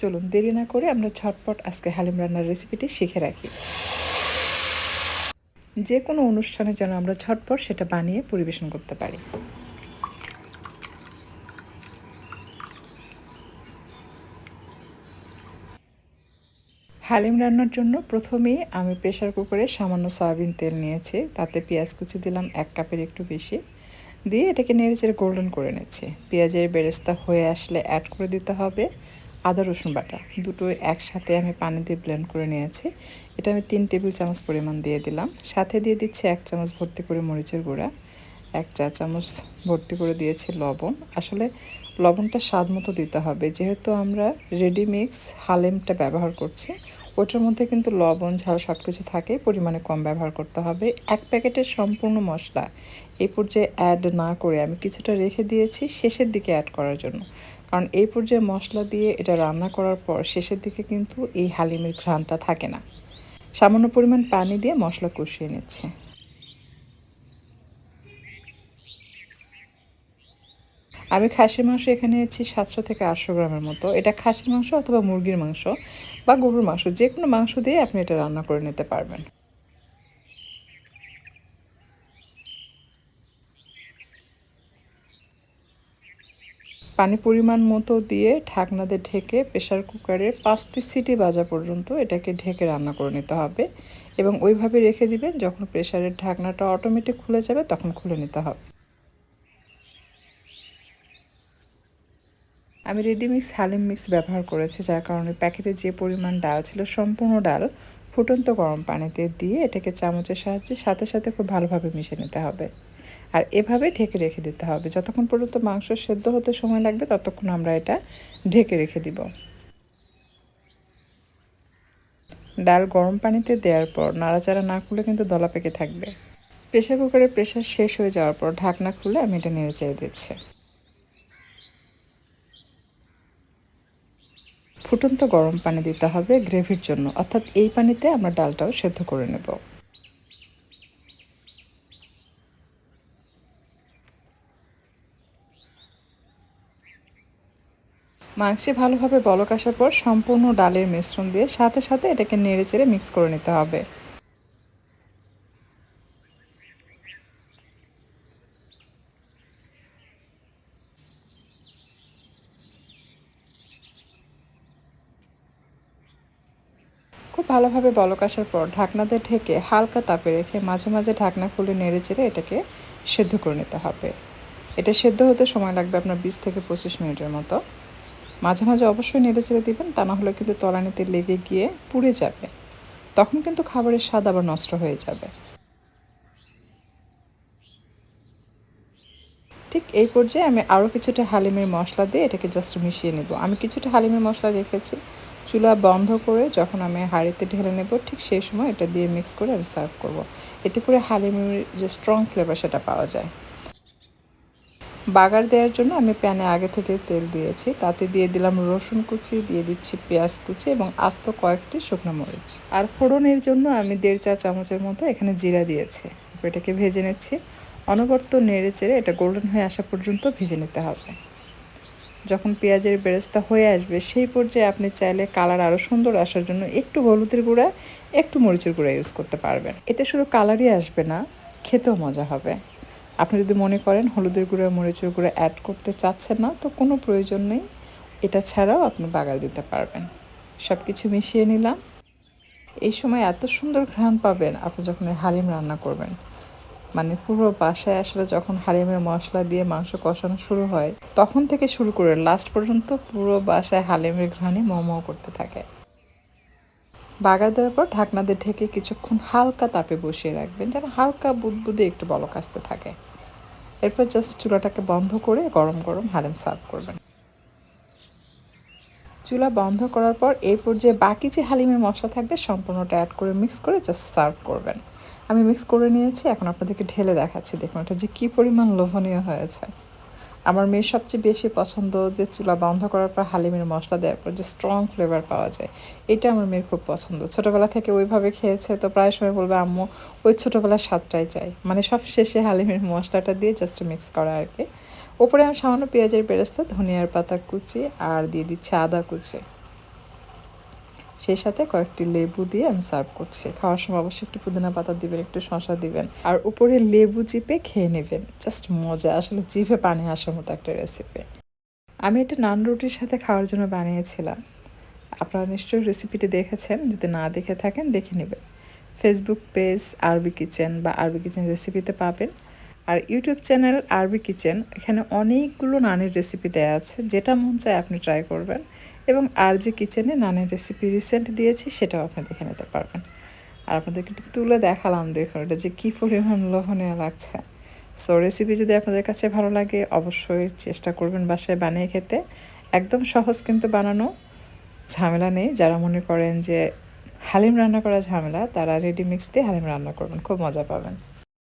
চলুন দেরি না করে আমরা ঝটপট আজকে হালিম রান্নার রেসিপিটি শিখে রাখি। যে কোনো অনুষ্ঠানে যেন আমরা ঝটপট সেটা বানিয়ে পরিবেশন করতে পারি। হালিম রান্নার জন্য প্রথমেই আমি প্রেশার কুকারে সামান্য সয়াবিন তেল নিয়েছি, তাতে পেঁয়াজ কুচি দিলাম এক কাপের একটু বেশি। দিয়ে এটাকে নেড়ে চেড়ে গোল্ডেন করে নিচ্ছি। পেঁয়াজের বেরেস্তা হয়ে আসলে অ্যাড করে দিতে হবে। আদা, রসুন বাটা। দুটো একসাথে আমি পানি দিয়ে ব্লেন্ড করে নিয়েছি। এটা আমি তিন টেবিল চামচ পরিমাণ দিয়ে দিলাম। সাথে দিয়ে দিচ্ছি এক চামচ ভর্তি করে মরিচের গুঁড়া, এক চা চামচ ভর্তি করে দিয়েছি লবণ। আসলে লবণটা স্বাদ মতো দিতে হবে। যেহেতু আমরা রেডি মিক্স হালেমটা ব্যবহার করছি ওটার মধ্যে কিন্তু লবণ, ঝাল সব কিছু থাকে পরিমাণে কম ব্যবহার করতে হবে। এক প্যাকেটের সম্পূর্ণ মশলা। এই পর্যায়ে অ্যাড না করে আমি কিছুটা রেখে দিয়েছি শেষের দিকে অ্যাড করার জন্য। কারণ এই পর্যায়ে মশলা দিয়ে এটা রান্না করার পর শেষের দিকে কিন্তু এই হালিমের ঘ্রাণটা থাকে না। সামান্য পরিমাণ পানি দিয়ে মশলা কষিয়ে নিচ্ছে। আমি খাসির মাংস এখানে নিয়েছি সাতশো থেকে আটশো গ্রামের মতো। এটা খাসির মাংস অথবা মুরগির মাংস বা গরুর মাংস যে কোনো মাংস দিয়ে আপনি এটা রান্না করে নিতে পারবেন। পানি পরিমাণ মতো দিয়ে ঢাকনাতে ঢেকে প্রেশার কুকারে পাঁচটি সিটি বাজা পর্যন্ত এটাকে ঢেকে রান্না করে নিতে হবে এবং ওইভাবে রেখে দিবেন, যখন প্রেশারের ঢাকনাটা অটোমেটিক খুলে যাবে তখন খুলে নিতে হবে। আমি রেডিমিক্স হালিম মিক্স ব্যবহার করেছি, যার কারণে প্যাকেটে যে পরিমাণ ডাল ছিল, সম্পূর্ণ ডাল ফুটন্ত গরম পানিতে দিয়ে এটাকে চামচের সাহায্যে সাথে সাথে খুব ভালোভাবে মিশে নিতে হবে। আর এভাবে ঢেকে রেখে দিতে হবে। যতক্ষণ পর্যন্ত মাংস সেদ্ধ হতে সময় লাগবে, ততক্ষণ আমরা এটা ঢেকে রেখে দিব। ডাল গরম পানিতে দেওয়ার পর নাড়াচাড়া না খুলে কিন্তু দলা পেকে থাকবে। প্রেশার কুকারের প্রেশার শেষ হয়ে যাওয়ার পর ঢাকনা খুলে আমি এটা নেড়ে চেড়ে দিচ্ছি। ফুটন্ত গরম পানি দিতে হবে গ্রেভির জন্য। অর্থাৎ এই পানিতে আমরা ডালটাও সেদ্ধ করে নেব। মাংসে ভালোভাবে বলক আসার পর সম্পূর্ণ ডালের মিশ্রণ দিয়ে সাথে সাথে এটাকে নেড়ে চেড়ে মিক্স করে নিতে হবে। খুব ভালোভাবে বলক আসার পর ঢাকনাতে ঢেকে হালকা তাপে রেখে মাঝে মাঝে ঢাকনা খুলে নেড়ে চেড়ে এটাকে সেদ্ধ করে নিতে হবে। এটা সেদ্ধ হতে সময় লাগবে আপনার বিশ থেকে পঁচিশ মিনিটের মতো। মাঝে মাঝে অবশ্যই নেড়ে চেড়ে দিবেন, তা না হলে কিন্তু তলানিতে লেগে গিয়ে পুড়ে যাবে। তখন কিন্তু খাবারের স্বাদ আবার নষ্ট হয়ে যাবে। ঠিক এই পর্যায়ে আমি আরও কিছুটা হালিমের মশলা দিয়ে এটাকে জাস্ট মিশিয়ে নেব। আমি কিছুটা হালিমের মশলা রেখেছি। চুলা বন্ধ করে যখন আমি হাঁড়িতে ঢেলে নেব, ঠিক সেই সময় এটা দিয়ে মিক্স করে আমি সার্ভ করব। এতে করে হালিমের যে স্ট্রং ফ্লেভার সেটা পাওয়া যায়। বাগার দেওয়ার জন্য আমি প্যানে আগে থেকে তেল দিয়েছি। তাতে দিয়ে দিলাম রসুন কুচি, দিয়ে দিচ্ছি পেঁয়াজ কুচি এবং আস্ত কয়েকটি শুকনো মরিচ। আর ফোড়নের জন্য আমি দেড় চা চামচের মতো এখানে জিরা দিয়েছি। এটাকে ভেজে নিচ্ছি। অনবর্ত নেড়ে চেড়ে এটা গোল্ডেন হয়ে আসা পর্যন্ত ভেজে নিতে হবে। যখন পেঁয়াজের বেরেস্তা হয়ে আসবে, সেই পর্যায়ে আপনি চাইলে কালার আরও সুন্দর আসার জন্য একটু হলুদের গুঁড়া, একটু মরিচের গুঁড়া ইউজ করতে পারবেন। এতে শুধু কালারই আসবে না, খেতেও মজা হবে। আপনি যদি মনে করেন হলুদের গুঁড়া, মরিচের গুঁড়া অ্যাড করতে চাচ্ছেন না, তো কোনো প্রয়োজন নেই। এটা ছাড়াও আপনি বাগার দিতে পারবেন। সব কিছু মিশিয়ে নিলাম। এই সময় এত সুন্দর ঘ্রাণ পাবেন, আপনি যখন হালিম রান্না করবেন। মানে পুরো বাসায় আসলে যখন হালিমের মশলা দিয়ে মাংস কষানো শুরু হয়, তখন থেকে শুরু করে লাস্ট পর্যন্ত পুরো বাসায় হালিমের ঘ্রাণে মোমো করতে থাকে। বাগার দেওয়ার পর ঢাকনা দিয়ে ঢেকে কিছুক্ষণ হালকা তাপে বসিয়ে রাখবেন, যেন হালকা বুদবুদে একটু বলক আসতে থাকে। এরপর জাস্ট চুলাটাকে বন্ধ করে গরম গরম হালিম সার্ভ করবেন। চুলা বন্ধ করার পর এরপর যে বাকি যে হালিমের মশলা থাকবে, সম্পূর্ণটা অ্যাড করে মিক্স করে জাস্ট সার্ভ করবেন। আমি মিক্স করে নিয়েছি, এখন আপনাদেরকে ঢেলে দেখাচ্ছি। দেখুন এটা যে কী পরিমাণ লোভনীয় হয়েছে। আমার মেয়ের সবচেয়ে বেশি পছন্দ যে চুলা বন্ধ করার পর হালিমের মশলা দেওয়ার পর যে স্ট্রং ফ্লেভার পাওয়া যায়, এটা আমার মেয়ের খুব পছন্দ। ছোটোবেলা থেকে ওইভাবে খেয়েছে, তো প্রায় সময় বলবে, আম্মু, ওই ছোটোবেলার স্বাদটাই চাই। মানে সব শেষে হালিমের মশলাটা দিয়ে জাস্ট মিক্স করা আর কি। ওপরে আমি সামান্য পেঁয়াজের বেরেস্তা, ধনিয়ার পাতা কুচি, আর দিয়ে দিচ্ছি আদা কুচি। সেই সাথে কয়েকটি লেবু দিয়ে আমি সার্ভ করছি। খাওয়ার সময় অবশ্যই একটু পুদিনা পাতা দিবেন, একটু শশা দিবেন। আর উপরে লেবু চিপে খেয়ে নেবেন। জাস্ট মজা, আসলে জিভে পানি আসার মতো একটা রেসিপি আমি এটা নান রুটির সাথে খাওয়ার জন্য বানিয়েছিলাম। আপনারা নিশ্চয়ই রেসিপিটি দেখেছেন। যদি না দেখে থাকেন, দেখে নেবেন। ফেসবুক পেজ আরবি কিচেন বা আরবি কিচেন রেসিপিতে পাবেন। আর ইউটিউব চ্যানেল আরবি কিচেন, এখানে অনেকগুলো নানের রেসিপি দেওয়া আছে, যেটা মন চায় আপনি ট্রাই করবেন। এবং আর যে কিচেনে নানের রেসিপি রিসেন্ট দিয়েছি, সেটাও আপনি দেখে নিতে পারবেন। আর আপনাদেরকে একটু তুলে দেখালাম, দেখুন এটা যে কী পরিমাণ লোভনীয় লাগছে। সো রেসিপি যদি আপনাদের কাছে ভালো লাগে, অবশ্যই চেষ্টা করবেন বাসায় বানিয়ে খেতে। একদম সহজ কিন্তু বানানো। ঝামেলা নেই, যারা মনে করেন যে হালিম রান্না করা ঝামেলা, তারা রেডি মিক্স দিয়ে হালিম রান্না করবেন, খুব মজা পাবেন।